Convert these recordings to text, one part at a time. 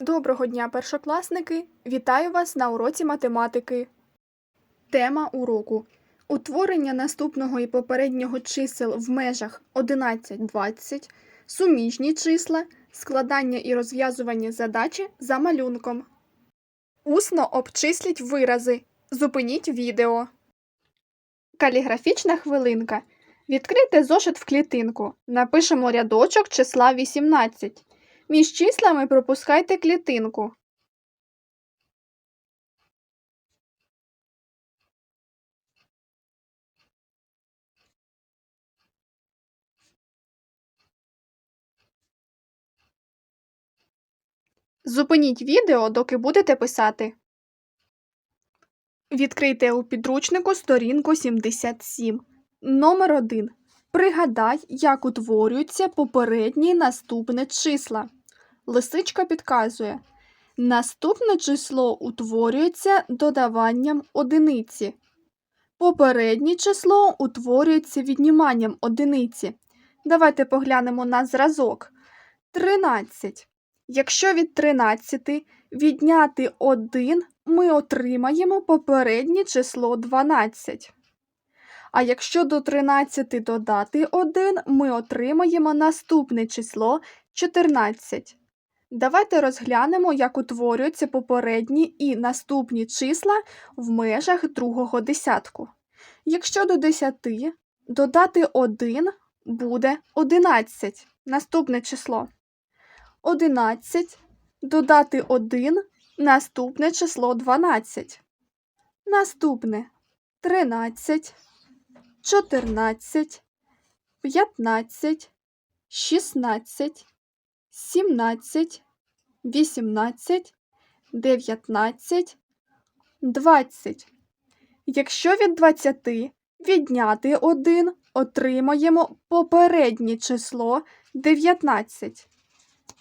Доброго дня, першокласники! Вітаю вас на уроці математики. Тема уроку утворення наступного і попереднього чисел в межах 11-20, суміжні числа, складання і розв'язування задачі за малюнком. Усно обчисліть вирази. Зупиніть відео. Каліграфічна хвилинка. Відкрийте зошит в клітинку. Напишемо рядочок числа 18. Між числами пропускайте клітинку. Зупиніть відео, доки будете писати. Відкрийте у підручнику сторінку 77. Номер 1. Пригадай, як утворюються попередні і наступне числа. Лисичка підказує. Наступне число утворюється додаванням одиниці. Попереднє число утворюється відніманням одиниці. Давайте поглянемо на зразок. 13. Якщо від 13 відняти 1, ми отримаємо попереднє число 12. А якщо до 13 додати 1, ми отримаємо наступне число 14. Давайте розглянемо, як утворюються попередні і наступні числа в межах другого десятку. Якщо до 10 додати 1 буде 11. Наступне число. 11 додати 1 наступне число 12. Наступне 13, 14, 15, 16, 17, 18, 19, 20. Якщо від 20 відняти 1, отримаємо попереднє число 19.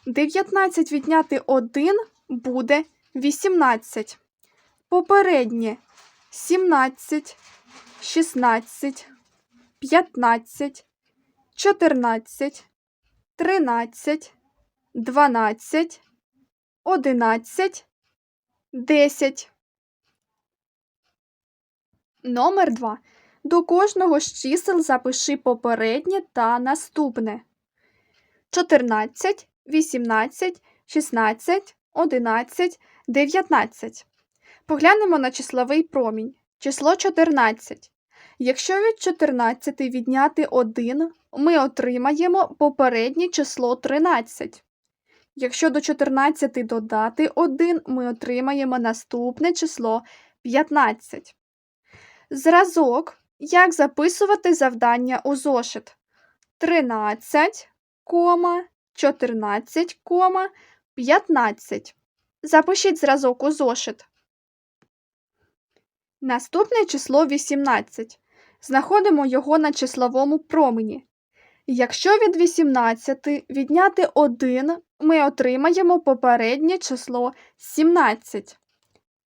19 відняти 1 буде 18. Попереднє 17, 16, 15, 14, 13, 12, 11, 10. Номер 2. До кожного з чисел запиши попереднє та наступне. 14, 18, 16, 11, 19. Поглянемо на числовий промінь. Число 14. Якщо від 14 відняти 1, ми отримаємо попереднє число 13. Якщо до 14 додати 1, ми отримаємо наступне число 15. Зразок. Як записувати завдання у зошит? 13, 14, 15. Запишіть зразок у зошит. Наступне число 18. Знаходимо його на числовому промені. Якщо від 18 відняти 1, ми отримаємо попереднє число 17.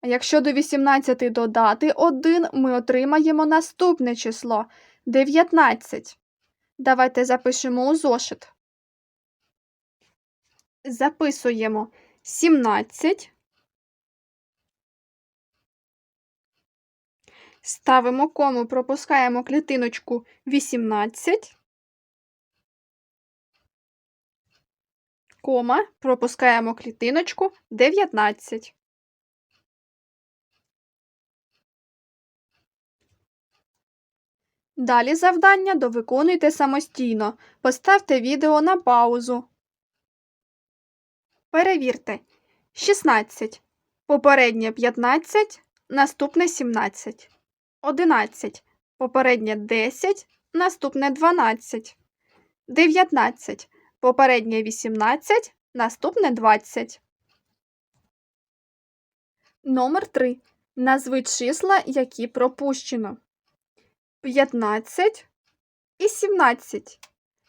А якщо до 18 додати 1, ми отримаємо наступне число 19. Давайте запишемо у зошит. Записуємо 17. Ставимо кому, пропускаємо клітиночку 18. Кома, пропускаємо клітиночку 19. Далі завдання довиконуйте самостійно. Поставте відео на паузу. Перевірте. 16. Попереднє 15, наступне 17. 11. Попереднє 10, наступне 12. 19. Попереднє 18, наступне 20. Номер 3. Назви числа, які пропущено. 15 і 17.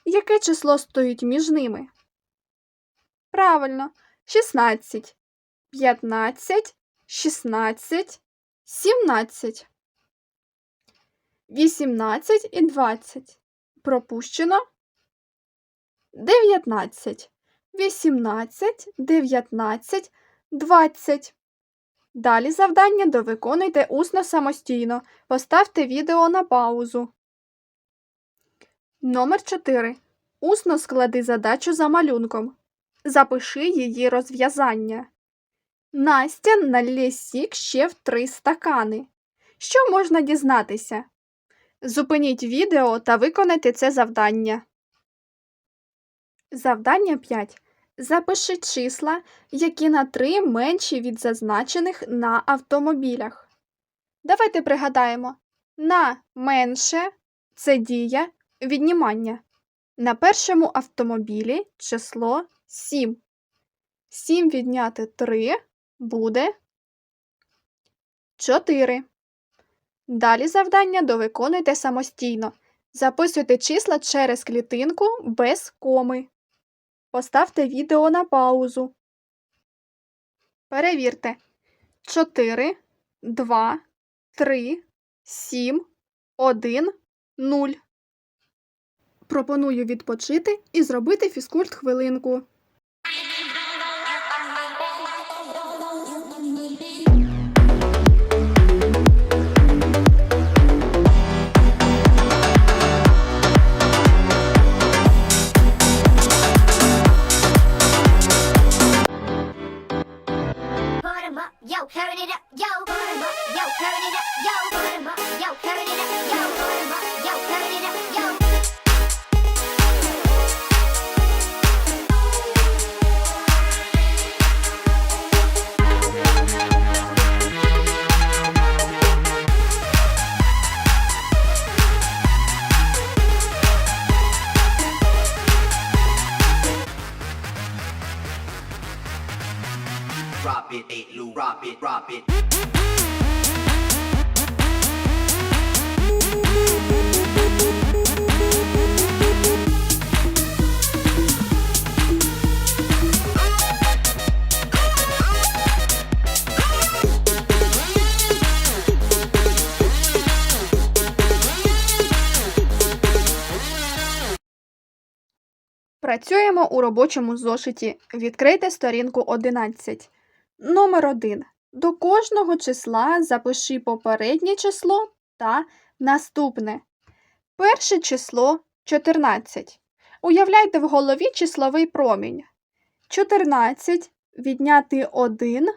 Яке число стоїть між ними? Правильно, 16, 15, 16, 17. 18 і 20. Пропущено 19. 18, 19, 20. Далі завдання довиконуйте усно самостійно. Поставте відео на паузу. Номер 4. Усно склади задачу за малюнком. Запиши її розв'язання. Настя налє сік ще в три стакани. Що можна дізнатися? Зупиніть відео та виконайте це завдання. Завдання 5. Запиши числа, які на 3 менші від зазначених на автомобілях. Давайте пригадаємо. На менше це дія віднімання. На першому автомобілі число 7. 7 відняти 3 буде 4. Далі завдання довиконуйте самостійно. Записуйте числа через клітинку без коми. Поставте відео на паузу. Перевірте. 4, 2, 3, 7, 1, 0. Пропоную відпочити і зробити фізкульт хвилинку. Працюємо у робочому зошиті. Відкрийте сторінку 11. Номер 1. До кожного числа запиши попереднє число та наступне. Перше число 14. Уявляйте в голові числовий промінь. 14 відняти 1.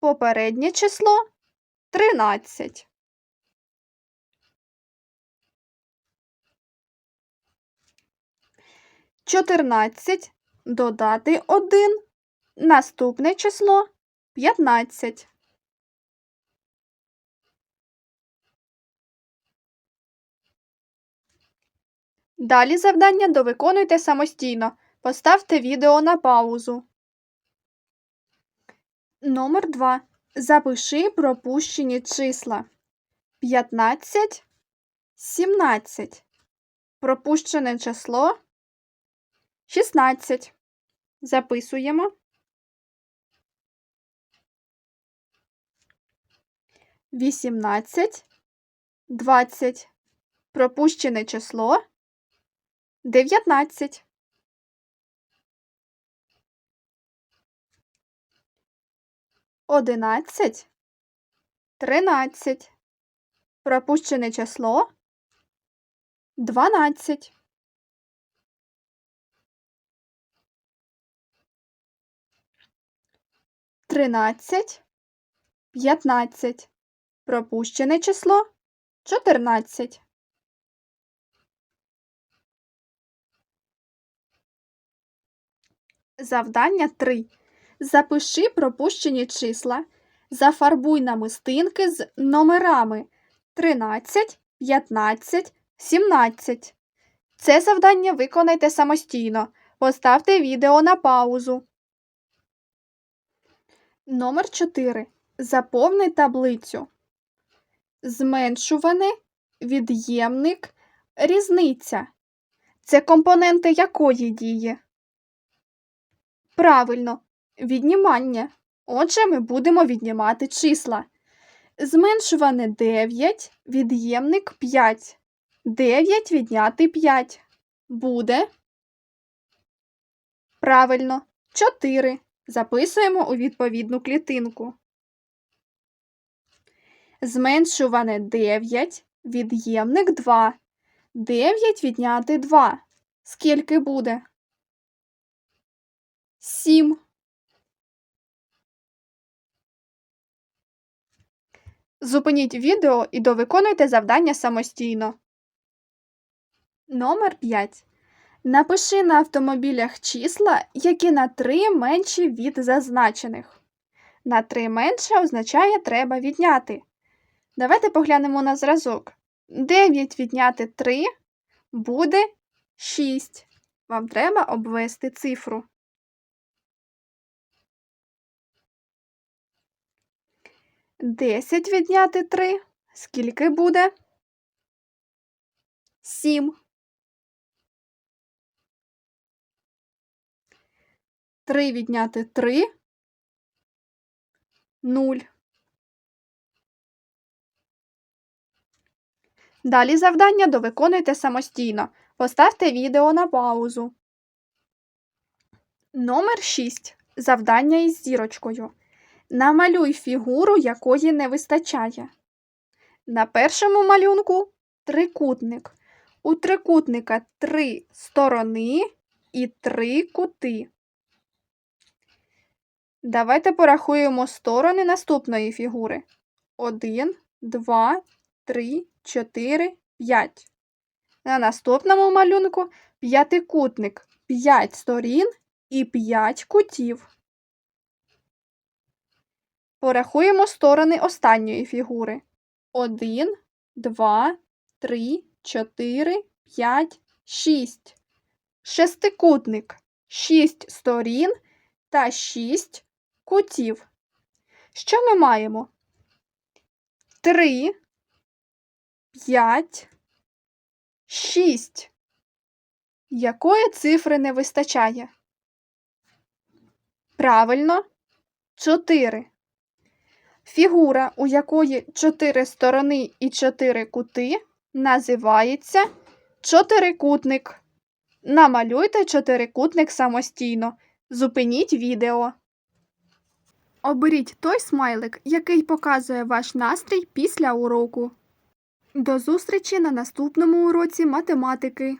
Попереднє число 13. Чотирнадцять додати один. Наступне число п'ятнадцять. Далі завдання довиконуйте самостійно. Поставте відео на паузу. Номер 2. Запиши пропущені числа. 15, 17. Пропущене число 16. Записуємо. Вісімнадцять, двадцять. Пропущене число дев'ятнадцять. Одинадцять, тринадцять. Пропущене число дванадцять. Тринадцять, п'ятнадцять. Пропущене число чотирнадцять. Завдання 3. Запиши пропущені числа. Зафарбуй намистинки з номерами 13, 15, 17. Це завдання виконайте самостійно. Поставте відео на паузу. Номер 4. Заповни таблицю. Зменшуване, від'ємник, різниця. Це компоненти якої дії? Правильно, віднімання. Отже, ми будемо віднімати числа. Зменшуване 9, від'ємник 5. 9 відняти 5. Буде Правильно, 4. Записуємо у відповідну клітинку. Зменшуване 9, від'ємник 2. 9 відняти 2. Скільки буде? 7. Зупиніть відео і довиконуйте завдання самостійно. Номер 5. Напиши на автомобілях числа, які на 3 менші від зазначених. На 3 менше означає треба відняти. Давайте поглянемо на зразок. 9 відняти 3 буде 6. Вам треба обвести цифру. Десять відняти три. Скільки буде? Сім. Три відняти три. Нуль. Далі завдання довиконуйте самостійно. Поставте відео на паузу. Номер 6. Завдання із зірочкою. Намалюй фігуру, якої не вистачає. На першому малюнку трикутник. У трикутника три сторони і три кути. Давайте порахуємо сторони наступної фігури. 1, 2, 3, 4, 5. На наступному малюнку п'ятикутник 5 сторін і 5 кутів. Порахуємо сторони останньої фігури. 1, 2, 3, 4, 5, 6. Шестикутник 6 сторін та 6 кутів. Що ми маємо? 3, 5, 6. Якої цифри не вистачає? Правильно, 4. Фігура, у якої 4 сторони і 4 кути, називається чотирикутник. Намалюйте чотирикутник самостійно. Зупиніть відео. Оберіть той смайлик, який показує ваш настрій після уроку. До зустрічі на наступному уроці математики.